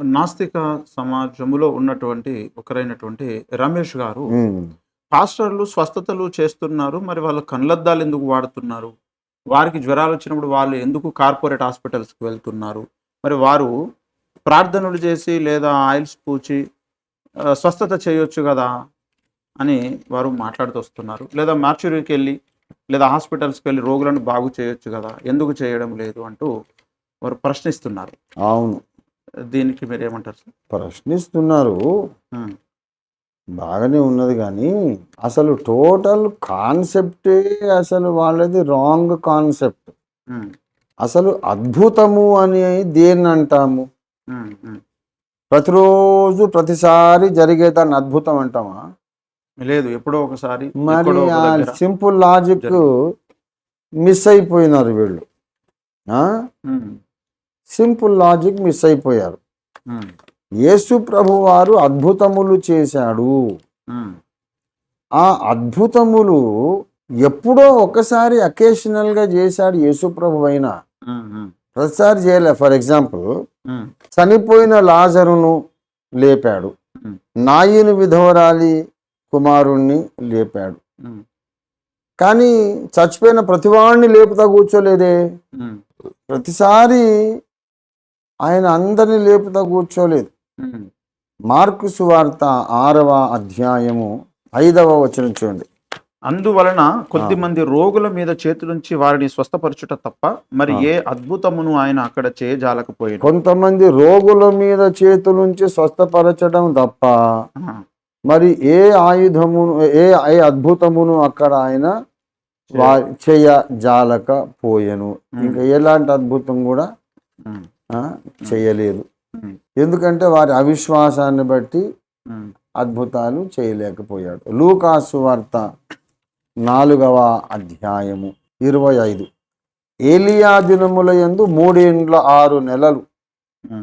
నాస్తిక సమాజములో ఉన్నటువంటి ఒకరైనటువంటి రమేష్ గారు. పాస్టర్లు స్వస్థతలు చేస్తున్నారు మరి వాళ్ళ కళ్ళద్దాలు ఎందుకు వాడుతున్నారు? వారికి జ్వరాలు వచ్చినప్పుడు వాళ్ళు ఎందుకు కార్పొరేట్ హాస్పిటల్స్కి వెళ్తున్నారు? మరి వారు ప్రార్థనలు చేసి లేదా ఆయిల్స్ పూచి స్వస్థత చేయొచ్చు కదా అని వారు మాట్లాడుతూ వస్తున్నారు. లేదా మార్చురీకి వెళ్ళి లేదా హాస్పిటల్స్కి వెళ్ళి రోగులను బాగు చేయొచ్చు కదా ఎందుకు చేయడం లేదు అంటూ వారు ప్రశ్నిస్తున్నారు. అవును. దీనికి మీరు ఏమంటారు సార్? ప్రశ్నిస్తున్నారు. బాగానే ఉన్నది కానీ అసలు టోటల్ కాన్సెప్టే అసలు వాళ్ళది రాంగ్ కాన్సెప్ట్. అసలు అద్భుతము అని దేన్ని అంటాము. ప్రతిరోజు ప్రతిసారి జరిగేదాన్ని అద్భుతం అంటామా? లేదు ఎప్పుడో ఒకసారి మరి ఆ. సింపుల్ లాజిక్ మిస్ అయిపోయినారు వీళ్ళు. సింపుల్ లాజిక్ మిస్ అయిపోయారు. యేసు ప్రభు వారు అద్భుతములు చేశాడు. ఆ అద్భుతములు ఎప్పుడో ఒకసారి అకేషనల్గా చేశాడు యేసు ప్రభు అయినా. ప్రతిసారి చేయలే. ఫర్ ఎగ్జాంపుల్ చనిపోయిన లాజరును లేపాడు. నాయిని విధవరాలి కుమారుణ్ణి లేపాడు. కానీ చచ్చిపోయిన ప్రతివాడిని లేపుతా కూర్చోలేదే. ప్రతిసారి ఆయన అందరిని లేపుతా కూర్చోలేదు. మార్కు సువార్త ఆరవ అధ్యాయము ఐదవ వచనం చూడండి. అందువలన కొద్ది మంది రోగుల మీద చేతులుంచి వారిని స్వస్థపరచుట తప్ప మరి. ఏ అద్భుతమును ఆయన అక్కడ చేయజాలకపోయాడు కొంతమంది రోగుల మీద చేతులుంచి స్వస్థపరచడం తప్ప మరి ఏ ఆయుధమును ఏ ఏ అద్భుతమును అక్కడ ఆయన వా- చేయ జాలకపోయెను ఇంకా ఎలాంటి అద్భుతం కూడా చేయలేదు. ఎందుకంటే వారి అవిశ్వాసాన్ని బట్టి అద్భుతాలు చేయలేకపోయాడు. లూకాసు వార్త నాలుగవ అధ్యాయము ఇరవై ఐదు. ఏలియా దినముల యందు మూడేండ్ల ఆరు నెలలు.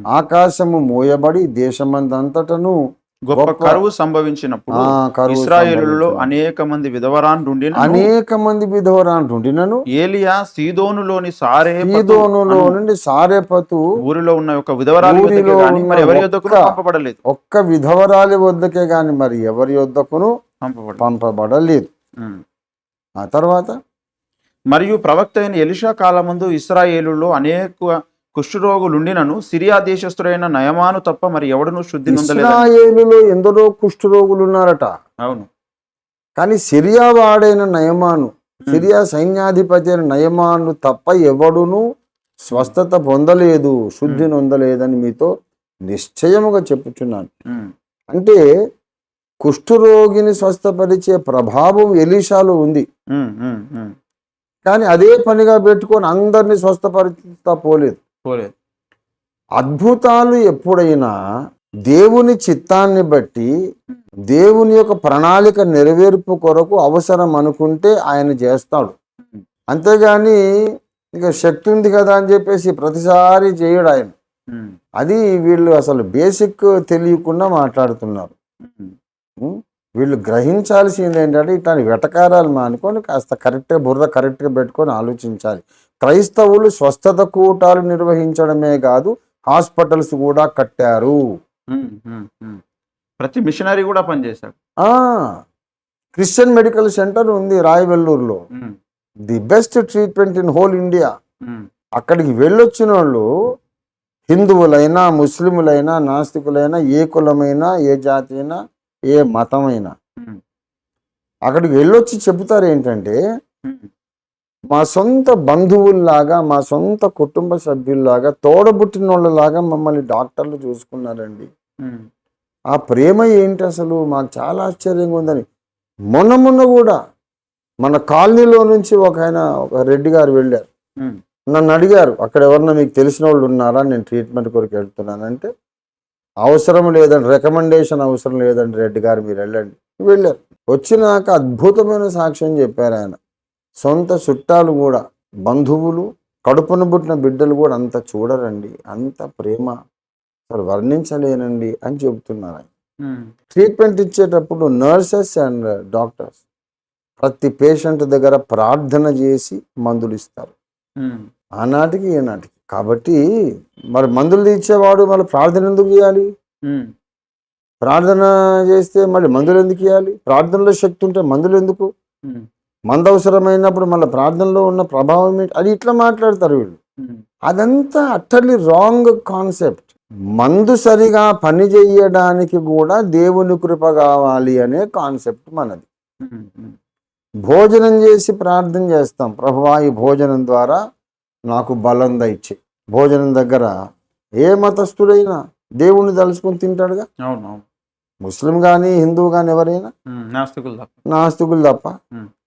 ఆకాశము మోయబడి దేశమందంతటను గొప్ప కరువు సంభవించినప్పుడు ఇస్రాయేలులో. అనేక మంది విధవరాండ్రుండి అనేక మంది విధవరాంటుండినను ఏలియా సీదోనులోని సారే సీదోనులో నుండి సారెపతు ఊరిలో ఉన్న ఒక విధవరాలి మరి ఎవరి యొద్దకును ఒక్క- పంపబడలేదు ఒక్క విధవరాలి వద్దకే గాని మరి ఎవరి యొద్దకును పంపబడలేదు. ఆ తర్వాత మరియు ప్రవక్త అయిన ఎలిషా కాలమందు ఇస్రాయేలులో అనేక కుష్ఠరోగులుండినను సిరియా దేశస్థుడైన నయమాను తప్ప మరి ఎవడును శుద్ధి ఇస్రాయేలులో ఎందరో కుష్ఠరోగులు ఉన్నారట అవును. కానీ సిరియా వాడైన నయమాను సిరియా సైన్యాధిపతి అయిన నయమాను తప్ప ఎవడును స్వస్థత పొందలేదు శుద్ధి నొందలేదని మీతో నిశ్చయముగా చెప్పుచున్నాను. అంటే కుష్ఠరోగిని స్వస్థపరిచే ప్రభావం ఎలీషాలో ఉంది. కానీ అదే పనిగా పెట్టుకొని అందరినీ స్వస్థపరుచుతా పోలేదు. పోలేదు. అద్భుతాలు ఎప్పుడైనా దేవుని చిత్తాన్ని బట్టి దేవుని యొక్క ప్రణాళిక నెరవేర్పు కొరకు అవసరం అనుకుంటే ఆయన చేస్తాడు. అంతేగాని ఇక శక్తి ఉంది కదా అని చెప్పేసి ప్రతిసారి చేయడు ఆయన. అది వీళ్ళు అసలు బేసిక్ తెలియకుండా మాట్లాడుతున్నారు? వీళ్ళు గ్రహించాల్సింది ఏంటంటే ఇట్లాంటి వెటకారాలు మానుకొని కాస్త కరెక్ట్గా బుర్ర కరెక్ట్గా పెట్టుకొని ఆలోచించాలి. క్రైస్తవులు స్వస్థత కూటాలు నిర్వహించడమే కాదు హాస్పిటల్స్ కూడా కట్టారు. ప్రతి మిషనరీ కూడా పనిచేశాడు. ఆ క్రిస్టియన్ మెడికల్ సెంటర్ ఉంది రాయవెల్లూరులో the best treatment in whole India. అక్కడికి వెళ్ళొచ్చిన వాళ్ళు హిందువులైనా ముస్లిములైనా నాస్తికులైనా ఏ కులమైనా ఏ జాతి అయినా ఏ మతమైనా. అక్కడికి వెళ్ళొచ్చి చెబుతారు ఏంటంటే మా సొంత బంధువుల్లాగా మా సొంత కుటుంబ సభ్యుల్లాగా తోడబుట్టిన వాళ్ళలాగా మమ్మల్ని డాక్టర్లు చూసుకున్నారండి. ఆ ప్రేమ ఏంటి అసలు? మాకు చాలా ఆశ్చర్యంగా ఉందని. మొన్న మొన్న కూడా మన కాలనీలో నుంచి ఒక ఆయన ఒక రెడ్డి గారు వెళ్ళారు. నన్ను అడిగారు అక్కడ ఎవరన్నా మీకు తెలిసిన వాళ్ళు ఉన్నారా? నేను ట్రీట్మెంట్ కొరకు వెళ్తున్నానంటే అవసరం లేదండి రికమెండేషన్ అవసరం లేదండి రెడ్డి గారు మీరు వెళ్ళండి. వెళ్ళారు. వచ్చినాక అద్భుతమైన సాక్ష్యం చెప్పారు ఆయన. సొంత చుట్టాలు కూడా బంధువులు కడుపున పుట్టిన బిడ్డలు కూడా అంత చూడరండి. అంత ప్రేమ అసలు వర్ణించలేనండి అని చెబుతున్నారు ఆయన. ట్రీట్మెంట్ ఇచ్చేటప్పుడు నర్సెస్ అండ్ డాక్టర్స్ ప్రతి పేషెంట్ దగ్గర ప్రార్థన చేసి మందులు ఇస్తారు. ఆనాటికి ఈనాటికి. కాబట్టి మరి మందులు తీర్చేవాడు మళ్ళీ ప్రార్థన ఎందుకు చేయాలి? ప్రార్థన చేస్తే మళ్ళీ మందులు ఎందుకు ఇవ్వాలి? ప్రార్థనలో శక్తి ఉంటే మందులు ఎందుకు? ఉమ్, మందు అవసరమైనప్పుడు మళ్ళీ ప్రార్థనలో ఉన్న ప్రభావం ఏంటి? అది ఇట్లా మాట్లాడతారు వీళ్ళు. అదంతా అట్టర్లీ రాంగ్ కాన్సెప్ట్ మందు సరిగా పని చేయడానికి కూడా దేవుని కృప కావాలి అనే కాన్సెప్ట్ మనది. భోజనం చేసి ప్రార్థన చేస్తాం. ప్రభువా ఈ భోజనం ద్వారా నాకు బలం దయచే. భోజనం దగ్గర ఏ మతస్థుడైనా దేవుణ్ణి తలుచుకొని తింటాడుగా? అవును అవును. ముస్లిం కానీ హిందువు కానీ ఎవరైనా నాస్తికులు తప్ప. నాస్తికులు తప్ప.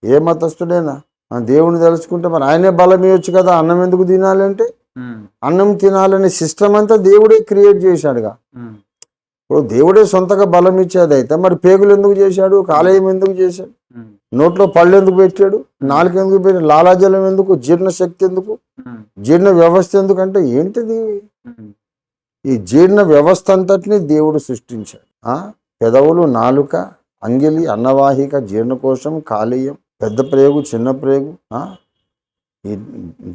ఏ మతస్థుడైనా దేవుని తలుచుకుంటే మరి ఆయనే బలం ఇవ్వచ్చు కదా అన్నం ఎందుకు తినాలంటే? అన్నం తినాలనే సిస్టమ్ అంతా దేవుడే క్రియేట్ చేశాడుగా. ఇప్పుడు దేవుడే సొంతగా బలం ఇచ్చేది అయితే మరి పేగులు ఎందుకు చేశాడు? కాలేయం ఎందుకు చేశాడు? నోట్లో పళ్ళు ఎందుకు పెట్టాడు? నాలుగు ఎందుకు పెట్టాడు? లాలాజలం ఎందుకు? జీర్ణశక్తి ఎందుకు? జీర్ణ వ్యవస్థ ఎందుకంటే ఏంటిది? ఈ జీర్ణ వ్యవస్థ అంతటిని దేవుడు సృష్టించాడు. ఆ? పెదవులు నాలుక అంగిలి అన్నవాహిక జీర్ణకోశం కాలేయం పెద్ద ప్రేగు చిన్న ప్రేగు? ఈ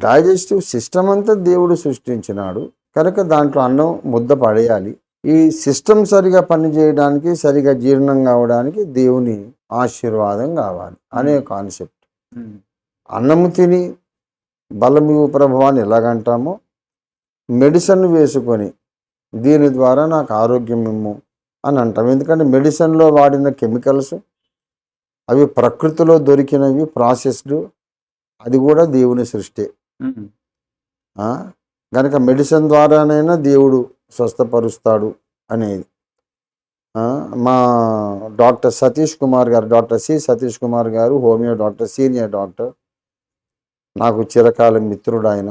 డైజెస్టివ్ సిస్టమ్ అంతా దేవుడు సృష్టించినాడు. కనుక దాంట్లో అన్నం ముద్ద పడేయాలి. ఈ సిస్టమ్ సరిగా పనిచేయడానికి సరిగా జీర్ణం కావడానికి దేవుని ఆశీర్వాదం కావాలి. అనే కాన్సెప్ట్ ఉమ్, అన్నము తిని బలమివు ప్రభావాన్ని ఎలాగంటామో? మెడిసిన్ వేసుకొని దీని ద్వారా నాకు ఆరోగ్యం ఇమ్ము అని అంటాం. ఎందుకంటే మెడిసిన్లో వాడిన కెమికల్స్ అవి ప్రకృతిలో దొరికినవి ప్రాసెస్డ్ అది కూడా దేవుని సృష్టి. కనుక మెడిసిన్ ద్వారానైనా దేవుడు స్వస్థపరుస్తాడు అనేది. మా డాక్టర్ సతీష్ కుమార్ గారు డాక్టర్ సి సతీష్ కుమార్ గారు హోమియో డాక్టర్ సీనియర్ డాక్టర్ నాకు చిరకాల మిత్రుడు ఆయన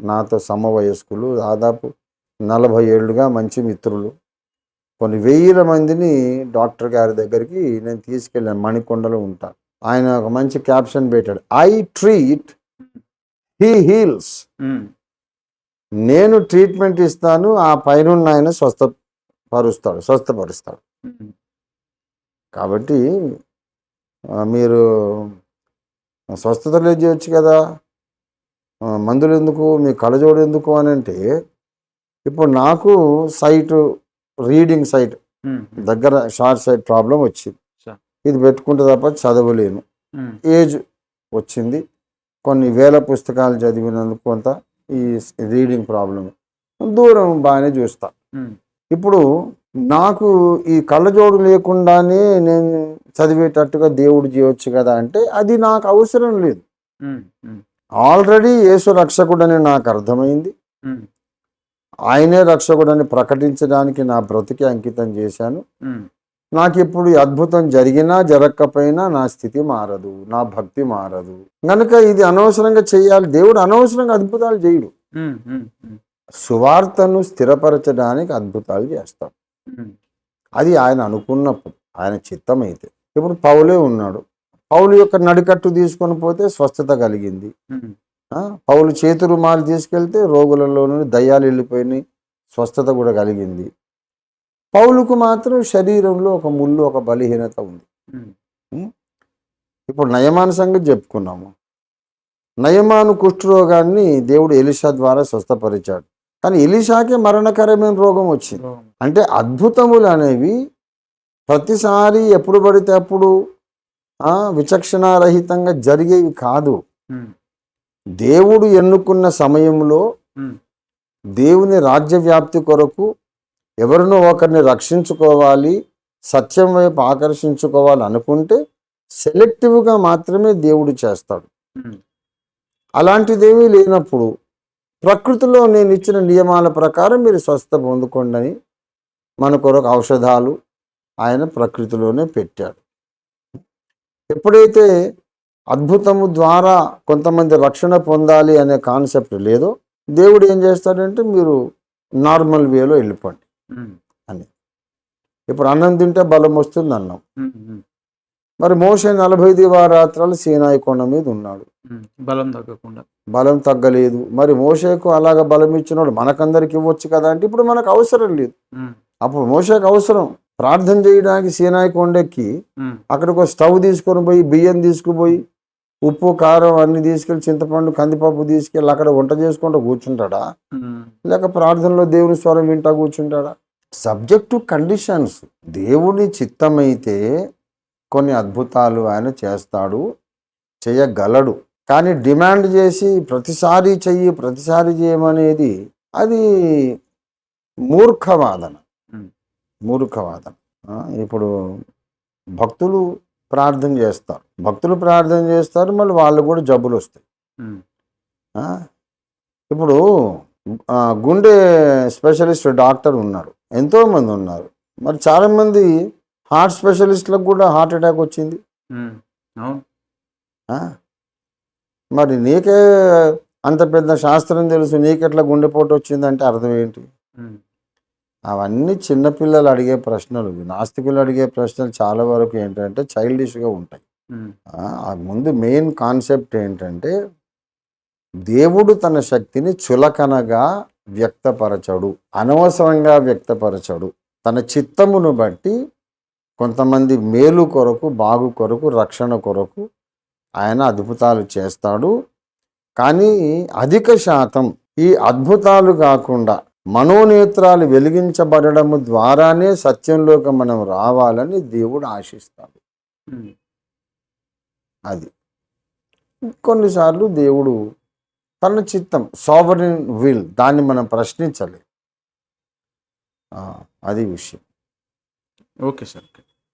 నాతో సమవయస్కులు దాదాపు నలభై ఏళ్ళుగా మంచి మిత్రులు. కొన్ని వేల మందిని డాక్టర్ గారి దగ్గరికి నేను తీసుకెళ్ళాను మణికొండలో ఉంటాను ఆయన ఒక మంచి క్యాప్షన్ పెట్టాడు ఐ ట్రీట్ హీ హీల్స్. నేను ట్రీట్మెంట్ ఇస్తాను ఆ పైన ఆయన స్వస్థపరుస్తాడు స్వస్థపరుస్తాడు. ఉమ్, కాబట్టి మీరు స్వస్థతలు చేయొచ్చు కదా. మందులు ఎందుకు మీ కళ్ళజోడు ఎందుకు అని అంటే ఇప్పుడు నాకు సైట్ రీడింగ్ సైట్ దగ్గర షార్ట్ సైట్ ప్రాబ్లం వచ్చింది. ఇది పెట్టుకుంటే తప్ప చదవలేను. ఏజ్ వచ్చింది. కొన్ని వేల పుస్తకాలు చదివినందుకు కొంత ఈ రీడింగ్ ప్రాబ్లం దూరం బాగానే చూస్తా. ఇప్పుడు నాకు ఈ కళ్ళజోడు లేకుండానే నేను చదివేటట్టుగా దేవుడు చేయొచ్చు కదా అంటే అది నాకు అవసరం లేదు. ఆల్రెడీ యేసు రక్షకుడని నాకు అర్థమైంది. ఆయనే రక్షకుడని ప్రకటించడానికి నా బ్రతికి అంకితం చేశాను. నాకు ఇప్పుడు ఈ అద్భుతం జరిగినా జరగకపోయినా నా స్థితి మారదు నా భక్తి మారదు. కనుక ఇది అనవసరంగా చేయాలి. దేవుడు అనవసరంగా అద్భుతాలు చేయడు. సువార్తను స్థిరపరచడానికి అద్భుతాలు చేస్తాడు అది ఆయన అనుకున్నప్పుడు ఆయన చిత్తమైతే. ఇప్పుడు పౌలే ఉన్నాడు. పౌలు యొక్క నడికట్టు తీసుకొని పోతే స్వస్థత కలిగింది. పౌలు చేతు రుమాలు తీసుకెళ్తే రోగులలో నుండి దయ్యాలు వెళ్ళిపోయినాయి స్వస్థత కూడా కలిగింది. పౌలుకు మాత్రం శరీరంలో ఒక ముళ్ళు ఒక బలహీనత ఉంది. ఇప్పుడు నయమాన సంగతి చెప్పుకున్నాము. నయమాను కుష్ఠరోగాన్ని దేవుడు ఎలిషా ద్వారా స్వస్థపరిచాడు. కానీ ఎలిషాకే మరణకరమైన రోగం వచ్చింది. అంటే అద్భుతములు అనేవి ప్రతిసారి ఎప్పుడు పడితే అప్పుడు ఆ, విచక్షణారహితంగా జరిగేవి కాదు. దేవుడు ఎన్నుకున్న సమయంలో దేవుని రాజ్య వ్యాప్తి కొరకు ఎవరినో ఒకరిని రక్షించుకోవాలి సత్యం వైపు ఆకర్షించుకోవాలి అనుకుంటే సెలెక్టివ్గా మాత్రమే దేవుడు చేస్తాడు. అలాంటిదేమీ లేనప్పుడు ప్రకృతిలో నేను ఇచ్చిన నియమాల ప్రకారం మీరు స్వస్థ పొందుకోండి అని మన కొరకు ఔషధాలు ఆయన ప్రకృతిలోనే పెట్టాడు. ఎప్పుడైతే అద్భుతము ద్వారా కొంతమంది రక్షణ పొందాలి అనే కాన్సెప్ట్ లేదో. దేవుడు ఏం చేస్తాడంటే మీరు నార్మల్ వేలో వెళ్ళిపోండి ఉమ్, ఇప్పుడు అన్నం తింటే బలం వస్తుంది అన్నం మరి మోసే నలభై దివారాత్రాలు సీనాయి కొండ మీద ఉన్నాడు. బలం తగ్గకుండా. బలం తగ్గలేదు. మరి మోషేకు అలాగ బలం ఇచ్చినోడు మనకందరికి ఇవ్వచ్చు కదా అంటే ఇప్పుడు మనకు అవసరం లేదు. అప్పుడు మోషేకు అవసరం. ప్రార్థన చేయడానికి సీనాయి కొండెక్కి అక్కడికి ఒక స్టవ్ తీసుకొని పోయి బియ్యం తీసుకుపోయి ఉప్పు కారం అన్ని తీసుకెళ్ళి చింతపండు కందిపప్పు తీసుకెళ్ళి అక్కడ వంట చేసుకుంటూ కూర్చుంటాడా? లేక ప్రార్థనలో దేవుని స్వరం వింటా కూర్చుంటాడా? సబ్జెక్ట్ టు కండిషన్స్ దేవుని చిత్తమైతే కొన్ని అద్భుతాలు ఆయన చేస్తాడు చేయగలడు. కానీ డిమాండ్ చేసి ప్రతిసారి చెయ్యి ప్రతిసారి చేయమనేది అది మూర్ఖవాదన. మూర్ఖవాదన. ఇప్పుడు భక్తులు ప్రార్థన చేస్తారు. భక్తులు ప్రార్థన చేస్తారు మళ్ళీ వాళ్ళు కూడా జబ్బులు వస్తాయి? ఇప్పుడు గుండె స్పెషలిస్ట్ డాక్టర్ ఉన్నారు. ఎంతోమంది ఉన్నారు. మరి చాలామంది హార్ట్ స్పెషలిస్ట్లకు కూడా హార్ట్ అటాక్ వచ్చింది? మరి నీకే అంత పెద్ద శాస్త్రం తెలుసు నీకెట్లా గుండెపోటు వచ్చిందంటే అర్థం ఏంటి? అవన్నీ చిన్నపిల్లలు అడిగే ప్రశ్నలు నాస్తికులు అడిగే ప్రశ్నలు చాలా వరకు ఏంటంటే చైల్డిష్గా ఉంటాయి. ముందు మెయిన్ కాన్సెప్ట్ ఏంటంటే దేవుడు తన శక్తిని చులకనగా వ్యక్తపరచడు అనవసరంగా వ్యక్తపరచడు. తన చిత్తమును బట్టి కొంతమంది మేలు కొరకు బాగు కొరకు రక్షణ కొరకు ఆయన అద్భుతాలు చేస్తాడు. కానీ అధిక శాతం ఈ అద్భుతాలు కాకుండా మనోనేత్రాలు వెలిగించబడము ద్వారానే సత్యంలోకి మనం రావాలని దేవుడు ఆశిస్తాడు. అది. కొన్నిసార్లు దేవుడు తన చిత్తం సావరిన్ విల్ దాన్ని మనం ప్రశ్నించలేం. ఆ, అది విషయం. Okay sir.